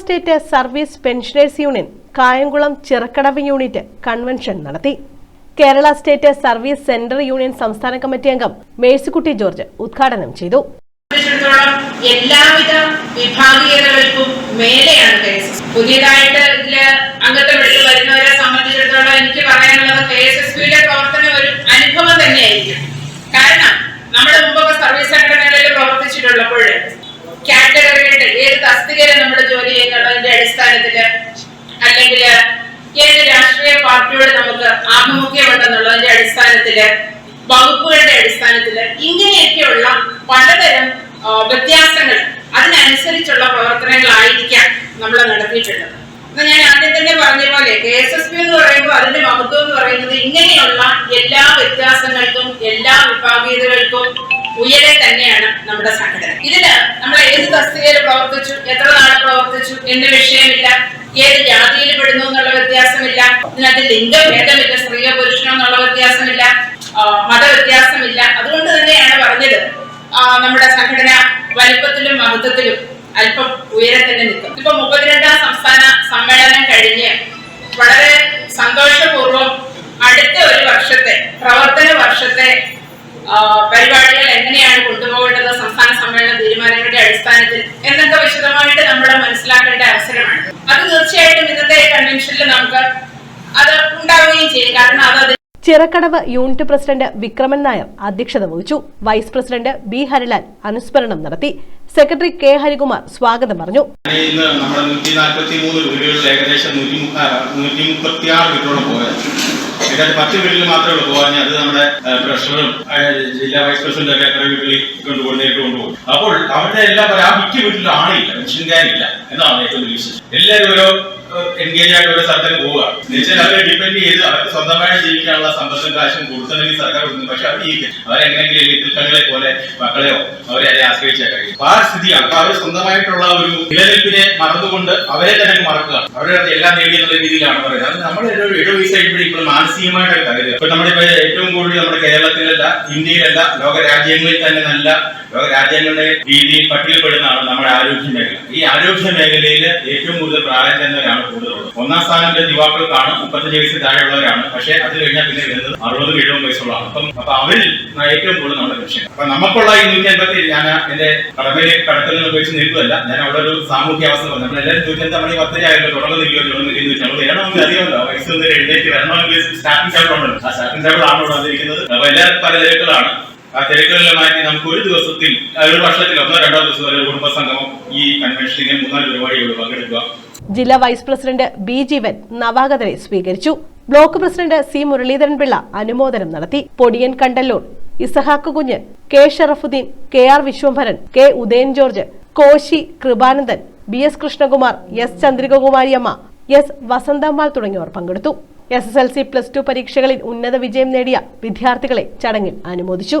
State service pensioners union Kayamkulam Chirakkadavu unit convention നടത്തി. Kerala state service centre union സംസ്ഥാന committee അംഗം Mercykutty George ഉദ്ഘാടനം ചെയ്തു. എല്ലാവിധ വിഭാഗീയതകൾക്കും മേലെയാണ് കെ എസ് എസ് പുതിയതായിട്ട് ഇതിൽ അംഗത്വം എടുത്ത് വരുന്നവരെ സംബന്ധിച്ചിടത്തോളം എനിക്ക് പറയാനുള്ളത് കെ എസ് എസ് പിയുടെ പ്രവർത്തനം ഒരു അനുഭവം തന്നെയായിരിക്കും. കാരണം നമ്മുടെ മുമ്പൊക്കെ സർവീസ് സംഘടനകളിൽ പ്രവർത്തിച്ചിട്ടുള്ളപ്പോൾ കാറ്റഗറിയുടെ ഏത് തസ്തികയിലും ജോലി അടിസ്ഥാനത്തിൽ അല്ലെങ്കിൽ ഏത് രാഷ്ട്രീയ പാർട്ടിയോട് നമുക്ക് ആഭിമുഖ്യമുണ്ടെന്നുള്ളതിന്റെ അടിസ്ഥാനത്തിൽ വകുപ്പുകളുടെ അടിസ്ഥാനത്തിൽ ഇങ്ങനെയൊക്കെയുള്ള പലതരം വ്യത്യാസങ്ങൾ അതിനനുസരിച്ചുള്ള പ്രവർത്തനങ്ങളായിരിക്കാം നമ്മൾ നടത്തിയിട്ടുള്ളത്. അപ്പൊ ഞാൻ ആദ്യം തന്നെ പറഞ്ഞ പോലെ കെ എസ് എസ് പി എന്ന് പറയുമ്പോൾ അതിന്റെ മഹത്വം എന്ന് പറയുന്നത് ഇങ്ങനെയുള്ള എല്ലാ വ്യത്യാസങ്ങൾക്കും എല്ലാ വിഭാഗീയതകൾക്കും ഉയരെ തന്നെയാണ് നമ്മുടെ സംഘടന. ഇതിൽ നമ്മൾ ഏത് തസ്തികയിൽ പ്രവർത്തിച്ചു? എത്ര നാൾ എന്ന വിഷയമില്ല. ഏത് ജാതിയിൽ പെടുന്നു എന്നുള്ള വ്യത്യാസമില്ല. ഇതിനകത്ത് ലിംഗഭേദമില്ല സ്ത്രീയോ പുരുഷനോ എന്നുള്ള വ്യത്യാസമില്ല. മത മതവ്യത്യാസമില്ല. അതുകൊണ്ട് തന്നെയാണ് പറഞ്ഞത്. നമ്മുടെ സംഘടന വലിപ്പത്തിലും മഹത്വത്തിലും അല്പം ഉയരത്തിന് നിൽക്കും. ഇപ്പൊ മുപ്പത്തിരണ്ടാം സംസ്ഥാന സമ്മേളനം കഴിഞ്ഞ് വളരെ സന്തോഷപൂർവം അടുത്ത ഒരു വർഷത്തെ പ്രവർത്തന വർഷത്തെ പരിപാടികൾ എങ്ങനെയാണ് സമ്മേളന തീരുമാനങ്ങളുടെ അടിസ്ഥാനത്തിൽ എന്നൊക്കെ വിശദമായിട്ട് നമ്മൾ മനസ്സിലാക്കേണ്ട അവസരമാണ്. അത് തീർച്ചയായിട്ടും ഇന്നത്തെ കൺവെൻഷനിൽ നമുക്ക് അത് ഉണ്ടാവുകയും ചെയ്യും. കാരണം അത് ചിറക്കടവ് യൂണിറ്റ് പ്രസിഡന്റ് വിക്രമൻ നായർ അധ്യക്ഷത വഹിച്ചു. വൈസ് പ്രസിഡന്റ് ബി ഹരിലാൽ അനുസ്മരണം നടത്തി. സെക്രട്ടറി കെ ഹരികുമാർ സ്വാഗതം പറഞ്ഞു. ഇന്ന് നമ്മുടെ നൂറ്റി നാൽപ്പത്തി മൂന്ന് വീടുകളിൽ ഏകദേശം നൂറ്റി നൂറ്റി മുപ്പത്തി ആറ് വീട്ടിലോളം പോയത് ഇതിനകത്ത് പത്ത് വീട്ടിൽ മാത്രമേ ഉള്ളൂ. പോകാൻ അത് നമ്മുടെ പ്രഷറും ജില്ലാ വൈസ് പ്രസിഡന്റ് ഒക്കെ എത്ര വീട്ടിൽ കൊണ്ടുപോകും നേരിട്ട് കൊണ്ടുപോകും അപ്പോൾ അവരുടെ എല്ലാ ആ മിക്ക വീട്ടിലും ആണില്ല മനുഷ്യൻകാരില്ല എന്നാണ് ഏറ്റവും വിശേഷം എല്ലാവരും ഓരോ എൻഗേജ് ആയിട്ട് ഓരോ സ്ഥലത്തേക്ക് പോവുക. എന്നുവെച്ചാൽ അവരെ ഡിപ്പെൻഡ് ചെയ്ത് അവർക്ക് സ്വന്തമായി ജീവിക്കാനുള്ള സമ്പത്തും കാശും കൊടുത്തണമെങ്കിൽ സർക്കാർ കൊടുക്കുന്നു. പക്ഷെ അവർ ജീവിക്കും അവരെങ്ങനെയെങ്കിലും എലിക്കണികളെ പോലെ മക്കളെയോ അവരെ അതിനെ ആശ്രയിച്ചാൽ കഴിയും. അപ്പൊ ആ സ്ഥിതിയാണ്. അപ്പൊ അവർ സ്വന്തമായിട്ടുള്ള ഒരു നിലനിൽപ്പിനെ മറന്നുകൊണ്ട് അവരെ തന്നെ മറക്കുക. അവരുടെ എല്ലാം നേടി രീതിയിലാണ് പറയുന്നത് അത് ഒരു എഴുപത് വയസ്സ് കഴിയുമ്പോഴും തകരുക ഇപ്പൊ നമ്മളിപ്പോ ഏറ്റവും കൂടുതൽ നമ്മുടെ കേരളത്തിലല്ല ഇന്ത്യയിലല്ല ലോക രാജ്യങ്ങളിൽ തന്നെ നല്ല ലോക രാജ്യങ്ങളുടെ രീതിയിൽ പട്ടികപ്പെടുന്നതാണ് നമ്മുടെ ആരോഗ്യ മേഖല. ഈ ആരോഗ്യ മേഖലയിൽ ഏറ്റവും കൂടുതൽ പ്രായം ചെന്നവരാണ് കൂടുതലുള്ളത് ഒന്നാം സ്ഥാനം യുവാക്കൾക്കാണ് മുപ്പത്തഞ്ച് വയസ്സിൽ താഴെയുള്ളവരാണ്. പക്ഷേ അത് കഴിഞ്ഞാൽ പിന്നെ വരുന്നത് അറുപത് എഴുപത് വയസ്സുള്ളതാണ് അപ്പം അപ്പൊ അവരിൽ ഏറ്റവും കൂടുതൽ നമ്മുടെ ലക്ഷ്യം. അപ്പൊ നമുക്കുള്ള ഈ നൂറ്റി അൻപത്തി ഞാൻ എന്റെ കടമയിലെ കടത്തിൽ ഉപയോഗിച്ച് നിൽക്കുകയല്ല. ഞാൻ അവിടെ ഒരു സാമൂഹ്യ അവസ്ഥ പറഞ്ഞു. നമ്മൾ എല്ലാവരും നൂറ്റി അഞ്ച് മണി പത്തരയായല്ലോ തുടങ്ങുന്നില്ലയോ തുടങ്ങുന്നില്ലെന്ന് വെച്ചാൽ നമ്മൾ വേണമെങ്കിൽ അറിയാമല്ലോ. വയസ്സ് എഴുന്നേറ്റ് വരണമെങ്കിൽ സ്റ്റാഫിംഗ് ടേബിൾ ഉണ്ടല്ലോ. ആ സ്റ്റാഫിംഗ് ടേബിൾ ആണ് വന്നിരിക്കുന്നത് അപ്പൊ എല്ലാവരും പല തിരക്കുകളാണ് ആ തിരക്കുകളെല്ലാം മാറ്റി നമുക്ക് ഒരു ദിവസത്തിൽ ഒരു വർഷത്തിൽ ഒന്നോ രണ്ടോ ദിവസം ഒരു കുടുംബസംഗമം ഈ കൺവെൻഷനിലെ മൂന്നാൽ പരിപാടികളിൽ പങ്കെടുക്കുക. ജില്ലാ വൈസ് പ്രസിഡന്റ് ബി ജീവൻ നവാഗതരെ സ്വീകരിച്ചു. Block president C Muraleedharan Pillai അനുമോദനം നടത്തി. Podiyan Kandalloor Isahak Kunju K Sharafudheen K R Viswambharan K Udayan George Koshy Krupanandan B S Krishnakumar S Chandrikakumariamma S Vasanthammal തുടങ്ങിയവർ പങ്കെടുത്തു. S S L C plus two പരീക്ഷകളിൽ ഉന്നത വിജയം നേടിയ വിദ്യാർത്ഥികളെ ചടങ്ങിൽ അനുമോദിച്ചു.